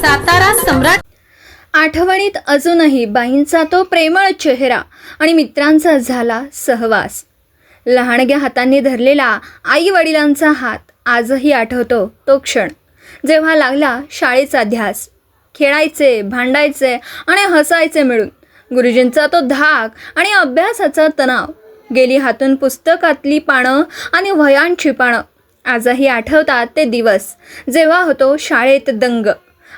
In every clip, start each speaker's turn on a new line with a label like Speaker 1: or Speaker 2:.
Speaker 1: सातारा सम्राट
Speaker 2: आठवणीत अजूनही बाईंचा तो प्रेमळ चेहरा आणि मित्रांचा झाला सहवास. लहानग्या हातांनी धरलेला आई वडिलांचा हात आजही आठवतो तो क्षण. जेव्हा लागला शाळेचा ध्यास. खेळायचे भांडायचे आणि हसायचे मिळून. गुरुजींचा तो धाक आणि अभ्यासाचा तणाव. गेली हातून पुस्तकातली पानं आणि वयांची पानं. आजही आठवतात ते दिवस. जेव्हा होतो शाळेत दंग.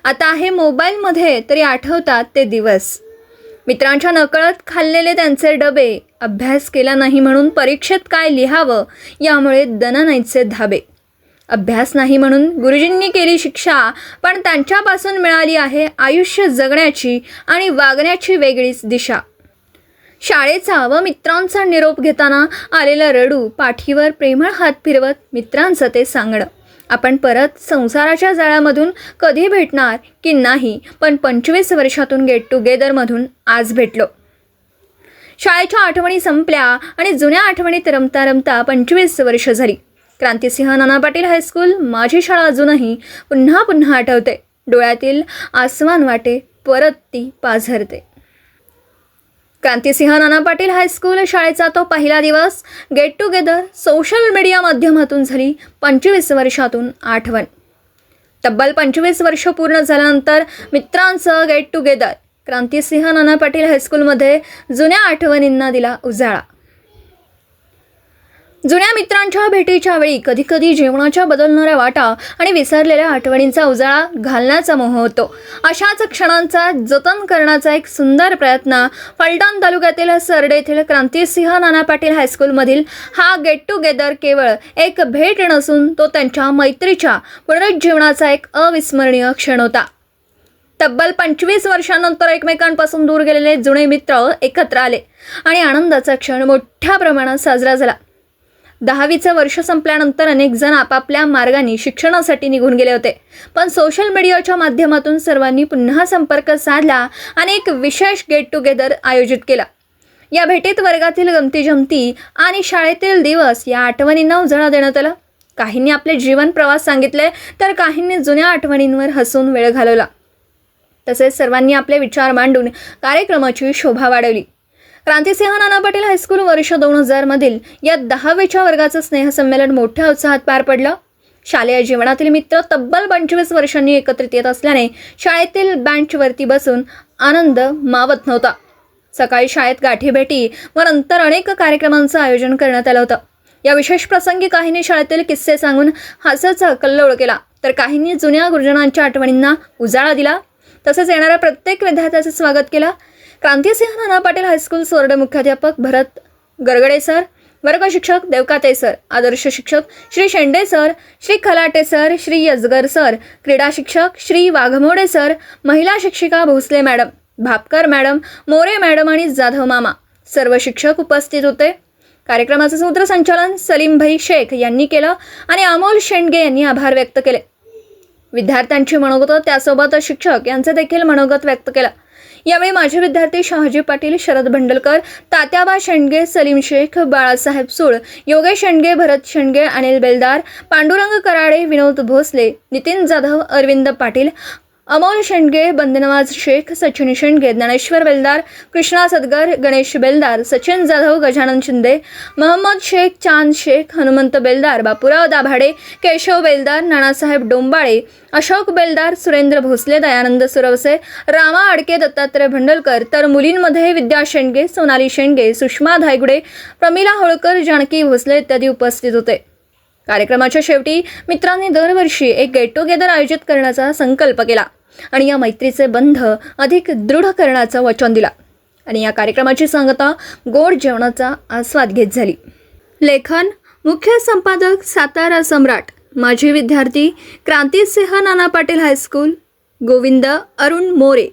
Speaker 2: आता आहे मोबाईलमध्ये तरी आठवतात ते दिवस. मित्रांच्या नकळत खाल्लेले त्यांचे डबे. अभ्यास केला नाही म्हणून परीक्षेत काय लिहावं? यामुळे दणनाईचे धाबे. अभ्यास नाही म्हणून गुरुजींनी केली शिक्षा पण त्यांच्यापासून मिळाली आहे आयुष्य जगण्याची आणि वागण्याची वेगळीच दिशा. शाळेचा व मित्रांचा निरोप घेताना आलेला रडू पाठीवर प्रेमळ हात फिरवत मित्रांचं ते सांगणं. आपण परत संसाराच्या जाळ्यामधून कधी भेटणार की नाही पण पंचवीस वर्षातून गेट टुगेदरमधून आज भेटलो. शाळेच्या आठवणी संपल्या आणि जुन्या आठवणीत रमता रमता पंचवीस वर्ष झाली. क्रांतिसिंह नाना पाटील हायस्कूल माझी शाळा अजूनही पुन्हा पुन्हा आठवते. डोळ्यातील आसमान वाटे परत ती पाझरते. क्रांतिसिंह नाना पाटील हायस्कूल शाळेचा तो पहिला दिवस. गेट टुगेदर सोशल मीडिया माध्यमातून झाली पंचवीस वर्षातून आठवण. तब्बल पंचवीस वर्ष पूर्ण झाल्यानंतर मित्रांचं गेट टुगेदर क्रांतिसिंह नाना पाटील हायस्कूलमध्ये जुन्या आठवणींना दिला उजाळा. जुन्या मित्रांच्या भेटीच्या वेळी कधीकधी जीवनाच्या बदलणाऱ्या वाटा आणि विसरलेल्या आठवणींचा उजाळा घालण्याचा मोह होतो. अशाच क्षणांचा जतन करण्याचा एक सुंदर प्रयत्न फलटण तालुक्यातील सरडे येथील क्रांतिसिंह नाना पाटील हायस्कूलमधील हा गेट टुगेदर केवळ एक भेट नसून तो त्यांच्या मैत्रीच्या पुनरुज्जीवनाचा एक अविस्मरणीय क्षण होता. तब्बल पंचवीस वर्षांनंतर एकमेकांपासून दूर गेलेले जुने मित्र एकत्र आले आणि आनंदाचा क्षण मोठ्या प्रमाणात साजरा झाला. दहावीचं वर्ष संपल्यानंतर अनेक जण आपापल्या मार्गाने शिक्षणासाठी निघून गेले होते. पण सोशल मीडियाच्या माध्यमातून सर्वांनी पुन्हा संपर्क साधला आणि एक विशेष गेट टुगेदर आयोजित केला. या भेटीत वर्गातील गमती जमती आणि शाळेतील दिवस या आठवणींना उजाळा देण्यात आला. काहींनी आपले जीवन प्रवास सांगितले तर काहींनी जुन्या आठवणींवर हसून वेळ घालवला. तसेच सर्वांनी आपले विचार मांडून कार्यक्रमाची शोभा वाढवली. क्रांतिसिंह नाना पाटील हायस्कूल वर्ष दोन हजारमधील या दहावीच्या वर्गाचं स्नेहसंमेलन मोठ्या उत्साहात पार पडलं. शालेय जीवनातील मित्र तब्बल पंचवीस वर्षांनी एकत्रित येत असल्याने शाळेतील बँचवरती बसून आनंद मावत नव्हता. सकाळी शाळेत गाठीभेटी व नंतर अनेक कार्यक्रमांचं आयोजन करण्यात आलं होतं. या विशेष प्रसंगी काहींनी शाळेतील किस्से सांगून हास्याचा कल्लोळ केला. तर काहींनी जुन्या गुरुजनांच्या आठवणींना उजाळा दिला. तसेच येणाऱ्या प्रत्येक विद्यार्थ्याचं स्वागत केलं. क्रांतिसिंह नाना पाटील हायस्कूल सोरडे मुख्याध्यापक भरत गरगडे सर वर्ग शिक्षक देवकाते सर आदर्श शिक्षक Shri Shende sir Shri Khalate sir Shri Yajgar sir क्रीडा शिक्षक श्री वाघमोडे सर महिला शिक्षिका Bhosale madam Bhapkar madam More madam आणि जाधव मामा. सर्व शिक्षक उपस्थित होते. कार्यक्रमाचं सूत्रसंचालन सलीम भाई शेख यांनी केलं आणि अमोल शेंडगे यांनी आभार व्यक्त केले. विद्यार्थ्यांची मनोगत त्यासोबत शिक्षक यांचे देखील मनोगत व्यक्त केलं. यावेळी माझे विद्यार्थी शहाजी पाटील शरद भंडलकर तात्याबा शेंडगे सलीम शेख बाळासाहेब सुळ योगेश शेंडगे भरत शेंडगे अनिल बेलदार पांडुरंग कराडे विनोद भोसले नितीन जाधव अरविंद पाटील अमोल शेंडगे बंदनवाज शेख सचिन शेंडगे ज्ञानेश्वर बेलदार कृष्णा सदगर गणेश बेलदार सचिन जाधव गजानन शिंदे महम्मद शेख चांद शेख हनुमंत बेलदार बापूराव दाभाडे केशव बेलदार नानासाहेब डोंबाळे अशोक बेलदार सुरेंद्र भोसले दयानंद सुरवसे रामा आडके दत्तात्रय भंडलकर तर मुलींमध्ये विद्या शेंडगे सोनाली शेंडगे सुषमा धायगुडे प्रमिला होळकर जानकी भोसले इत्यादी उपस्थित होते. कार्यक्रमाच्या शेवटी मित्रांनी दरवर्षी एक गेट टुगेदर आयोजित करण्याचा संकल्प केला आणि या मैत्रीचे बंध अधिक दृढ करण्याचं वचन दिला. आणि या कार्यक्रमाची सांगता गोड जेवणाचा आस्वाद घेत झाली. लेखन मुख्य संपादक सातारा सम्राट माजी विद्यार्थी क्रांतिसिंह नाना पाटील हायस्कूल गोविंद अरुण मोरे